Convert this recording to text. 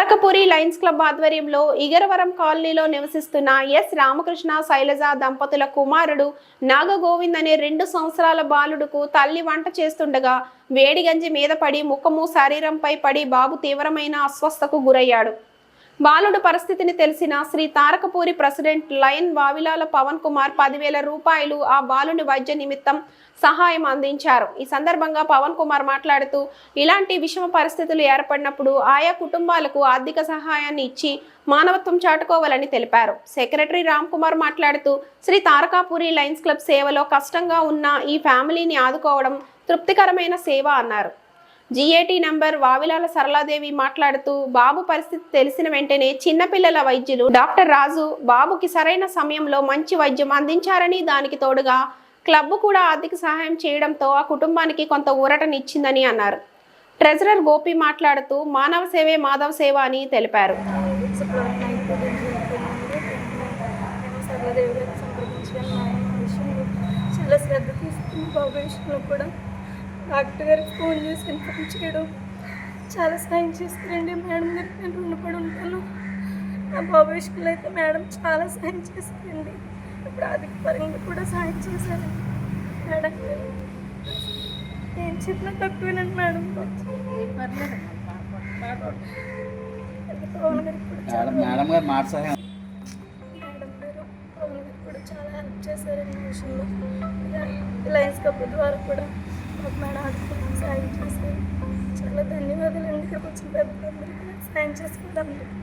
తారకపురి Lions club ఆధ్వర్యంలో ఇగరవరం కాలనీలో నివసిస్తున్న ఎస్ రామకృష్ణ శైలజ దంపతుల కుమారుడు నాగగోవింద్ అనే రెండు సంవత్సరాల బాలుడుకు తల్లి వంట చేస్తుండగా వేడిగంజి మీద పడి ముఖము శరీరంపై పడి బాబు తీవ్రమైన అస్వస్థకు గురయ్యాడు. బాలుడు పరిస్థితిని తెలిసిన శ్రీ తారకపూరి ప్రెసిడెంట్ లయన్ వావిలాల పవన్ కుమార్ పదివేల రూపాయలు ఆ బాలుని వైద్య నిమిత్తం సహాయం అందించారు. ఈ సందర్భంగా పవన్ కుమార్ మాట్లాడుతూ ఇలాంటి విషమ పరిస్థితులు ఏర్పడినప్పుడు ఆయా కుటుంబాలకు ఆర్థిక సహాయాన్ని ఇచ్చి మానవత్వం చాటుకోవాలని తెలిపారు. సెక్రటరీ రామ్ కుమార్ మాట్లాడుతూ శ్రీ తారకాపూరి లయన్స్ క్లబ్ సేవలో కష్టంగా ఉన్న ఈ ఫ్యామిలీని ఆదుకోవడం తృప్తికరమైన సేవ అన్నారు. జిఏటి నంబర్ వావిలాల సరళాదేవి మాట్లాడుతూ బాబు పరిస్థితి తెలిసిన వెంటనే చిన్నపిల్లల వైద్యులు డాక్టర్ రాజు బాబుకి సరైన సమయంలో మంచి వైద్యం అందించారని దానికి తోడుగా క్లబ్ కూడా ఆర్థిక సహాయం చేయడంతో ఆ కుటుంబానికి కొంత ఊరటనిచ్చిందని అన్నారు. ట్రెజరర్ గోపి మాట్లాడుతూ మానవ సేవే మాధవ సేవ అని తెలిపారు. చాలా శ్రద్ధ తీసుకుని బాబు విషయంలో కూడా డాక్టర్ గారికి ఫోన్ చేసి ఇన్ఫార్మ్ చేయడం. చాలా సాయం చేస్తారండి మేడం గారికి నేను రుణపడి ఉంటాను. నా బాబు విషయంలో అయితే మేడం చాలా సాయం చేస్తారండి ఇప్పుడు ఆర్థిక పరంగా కూడా సాయం చేశారండి. మేడం గారు ఏం చెప్పినా తక్కువేనండి మేడం చాలా మేడం మేడం గారు మాట సహాయం చాలా హెల్ప్ చేశారు ఈ విషయంలో. లయన్స్ కప్ ద్వారా కూడా మాకు మేడం ఆడుకుని సాయం చేశారు. చాలా ధన్యవాదాలు అండి ఇక్కడికి వచ్చిన పెద్దలందరికీ సాయం చేసుకుంటాం అందరికీ